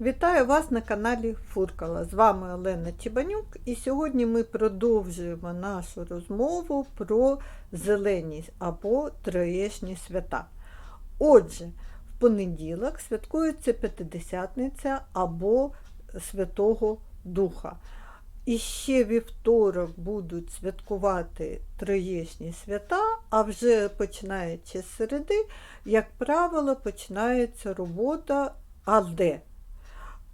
Вітаю вас на каналі Фуркала. З вами Олена Чебанюк, і сьогодні ми продовжуємо нашу розмову про зелені або троєчні свята. Отже, в понеділок святкується П'ятидесятниця або Святого Духа. І ще вівторок будуть святкувати троєчні свята, а вже починаючи з середи, як правило, починається робота АД.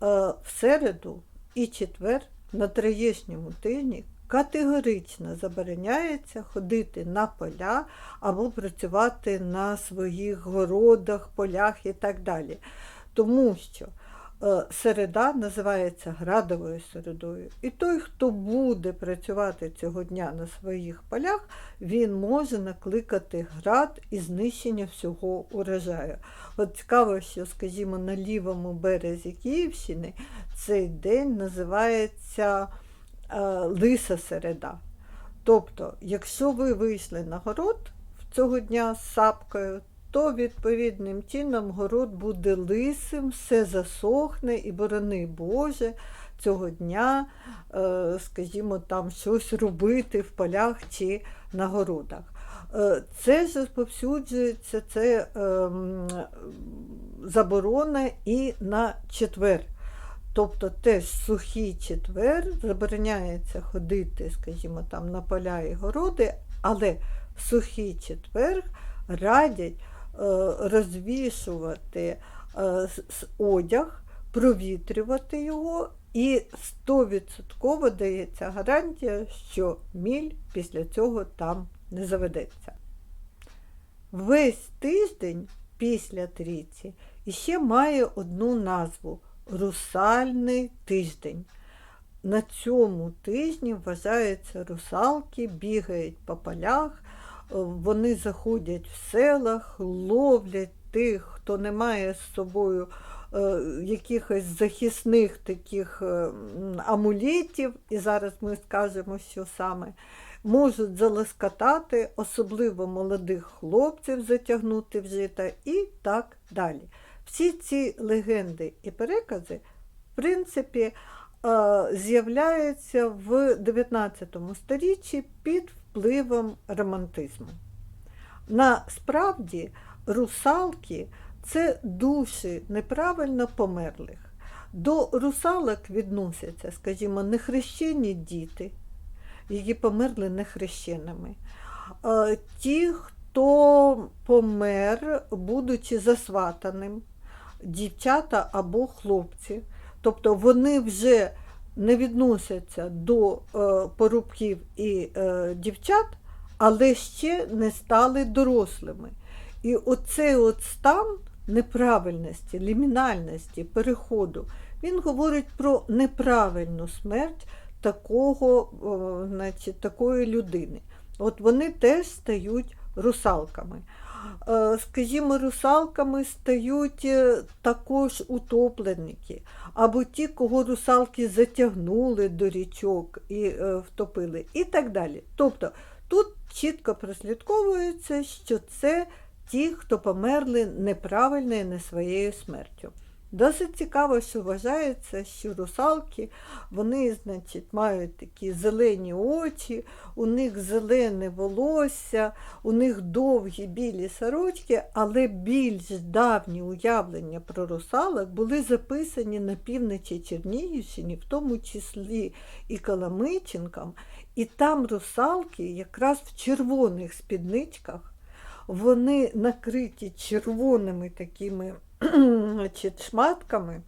В середу і четвер на триєшньому тижні категорично забороняється ходити на поля або працювати на своїх городах, полях і так далі. Тому що середа називається градовою середою. І той, хто буде працювати цього дня на своїх полях, він може накликати град і знищення всього урожаю. От цікаво, що, скажімо, на лівому березі Київщини цей день називається е, Лиса середа. Тобто, якщо ви вийшли на город цього дня з сапкою, то відповідним чином город буде лисим, все засохне і борони Боже цього дня, е, скажімо, там щось робити в полях чи на городах. Е, Це ж розповсюджується, це ем, заборона і на четвер. Тобто теж сухий четвер забороняється ходити, скажімо, там на поля і городи, але в сухий четвер радять розвішувати е, с- с- одяг, провітрювати його, і 100% дається гарантія, що міль після цього там не заведеться. Весь тиждень після трійці іще має одну назву русальний тиждень. На цьому тижні вважаються русалки, бігають по полях, е, вони заходять в селах, ловлять тих, хто не має з собою е, якихось захисних таких е, амулетів, і зараз ми скажемо, що саме, можуть залоскотати, особливо молодих хлопців затягнути в жита і так далі. Всі ці легенди і перекази, в принципі, е, з'являються в 19 сторіччі під впливом романтизму. Насправді, русалки це душі неправильно померлих. До русалок відносяться, скажімо, нехрещені діти, які померли нехрещеними. Е, Ті, хто помер, будучи засватаним, дівчата або хлопці. Тобто вони вже не відносяться до е, порубків і е, дівчат, але ще не стали дорослими. І оцей от стан неправильності, лімінальності, переходу, він говорить про неправильну смерть такого, о, значить, такої людини. От вони теж стають русалками. Е, Скажімо, русалками стають е, також утопленники, або ті, кого русалки затягнули до річок і е, втопили, і так далі. Тобто тут чітко прослідковується, що це ті, хто померли неправильно і не своєю смертю. Досить цікаво, що вважається, що русалки вони, значить, мають такі зелені очі, у них зелене волосся, у них довгі білі сорочки, але більш давні уявлення про русалок були записані на півночі Чернігівщині, в тому числі і Каламиченкам, і там русалки якраз в червоних спідничках, вони накриті червоними такими значить, шматками,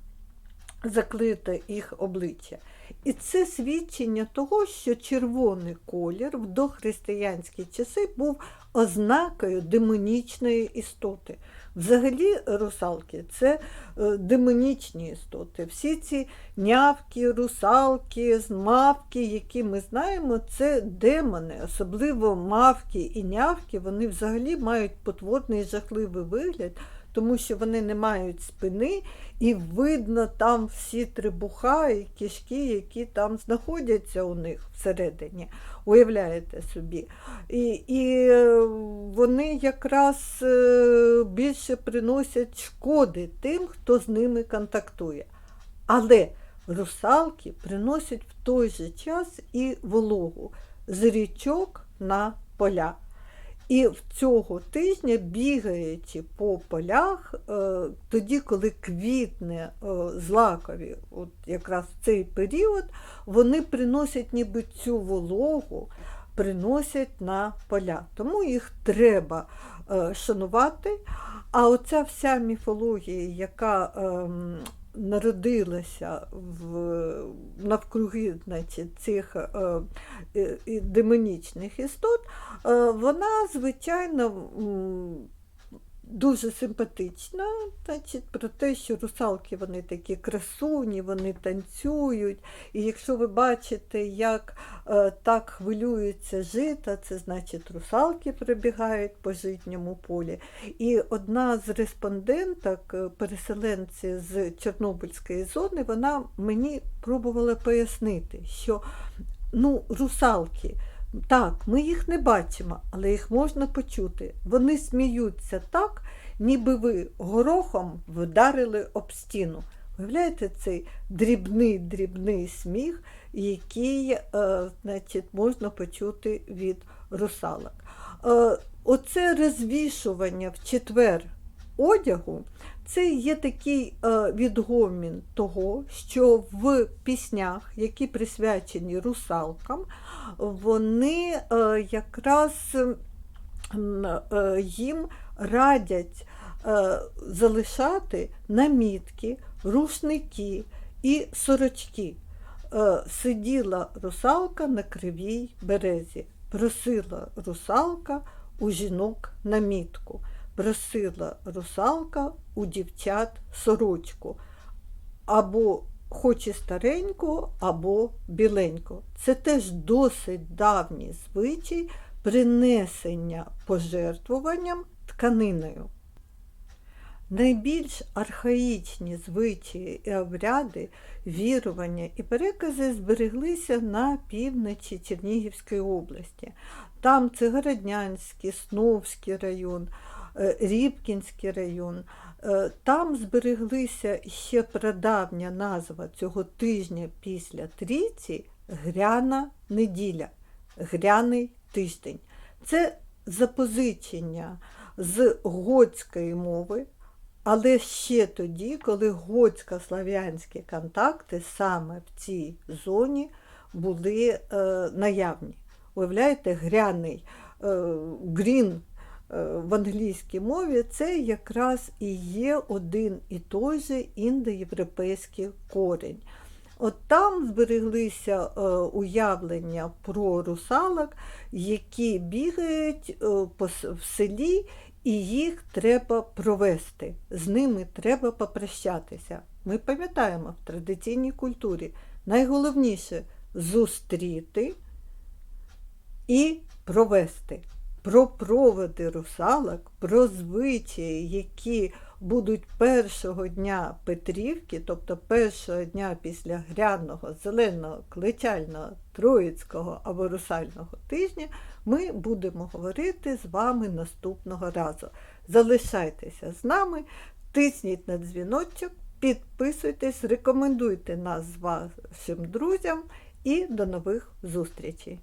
заклите їх обличчя. І це свідчення того, що червоний колір в дохристиянські часи був ознакою демонічної істоти. Взагалі, русалки це е, демонічні істоти. Всі ці нявки, русалки, мавки, які ми знаємо, це демони, особливо мавки і нявки, вони взагалі мають потворний жахливий вигляд, тому що вони не мають спини, і видно там всі трибуха і кишки, які там знаходяться у них всередині. Уявляєте собі. І, і е, вони якраз е, більше приносять шкоди тим, хто з ними контактує. Але русалки приносять в той же час і вологу з річок на поля. І в цього тижня, бігаючи по полях, е, тоді, коли квітне е, злакові, от якраз в цей період, вони приносять ніби цю вологу, приносять на поля. Тому їх треба е, шанувати. А оця вся міфологія, яка ем, народилася в, навкруги значить, цих е, демонічних істот, е, вона, звичайно, дуже симпатична, значить, про те, що русалки вони такі красуні, вони танцюють. І якщо ви бачите, як е, так хвилюються жита, це значить русалки прибігають по житньому полі. І одна з респонденток, е, переселенці з Чорнобильської зони, вона мені пробувала пояснити, що ну, русалки. Так, ми їх не бачимо, але їх можна почути. Вони сміються так, ніби ви горохом вдарили об стіну. Уявляєте цей дрібний дрібний сміх, який е, значить, можна почути від русалок. Е, оце розвішування в четвер одягу це є такий е, відгомін того, що в піснях, які присвячені русалкам, вони е, якраз е, їм радять залишати намітки, рушники і сорочки. Сиділа русалка на кривій березі, просила русалка у жінок намітку, просила русалка у дівчат сорочку, або хоч і стареньку, або біленьку. Це теж досить давній звичай принесення пожертвуванням тканиною. Найбільш архаїчні звичаї і обряди, вірування і перекази збереглися на півночі Чернігівської області. Там це Городнянський, Сновський район, Рібкінський район. Е, Там збереглися ще прадавня назва цього тижня після трійці Гряна неділя, Гряний тиждень. Це запозичення з готської мови, але ще тоді, коли готсько-слав'янські контакти саме в цій зоні були е, наявні. Уявляєте, гряний е, грін е, в англійській мові це якраз і є один і той же індоєвропейський корінь. От там збереглися е, уявлення про русалок, які бігають е, в селі, і їх треба провести. З ними треба попрощатися. Ми пам'ятаємо в традиційній культурі найголовніше зустріти і провести. Про проводи русалок, про звичаї, які будуть першого дня Петрівки, тобто першого дня після гряного, зеленого, кличального, троїцького або русального тижня, ми будемо говорити з вами наступного разу. Залишайтеся з нами, тисніть на дзвіночок, підписуйтесь, рекомендуйте нас вашим друзям і до нових зустрічей!